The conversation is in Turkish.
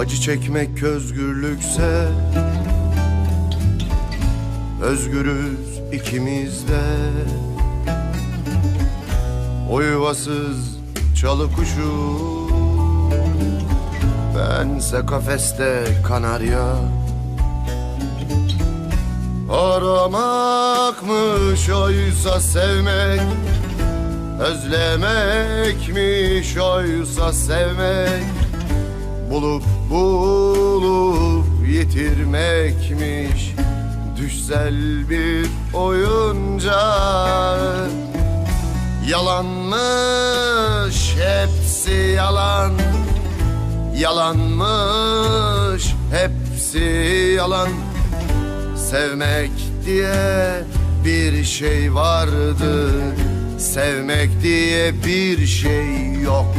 Acı çekmek özgürlükse Özgürüz ikimiz de O yuvasız çalı kuşu Bense kafeste kanarya. Aramakmış oysa sevmek Özlemekmiş oysa sevmek. Bulup yitirmekmiş Düşsel bir oyuncak Yalanmış hepsi yalan. Yalanmış hepsi yalan. Sevmek diye bir şey vardı. Sevmek diye bir şey yok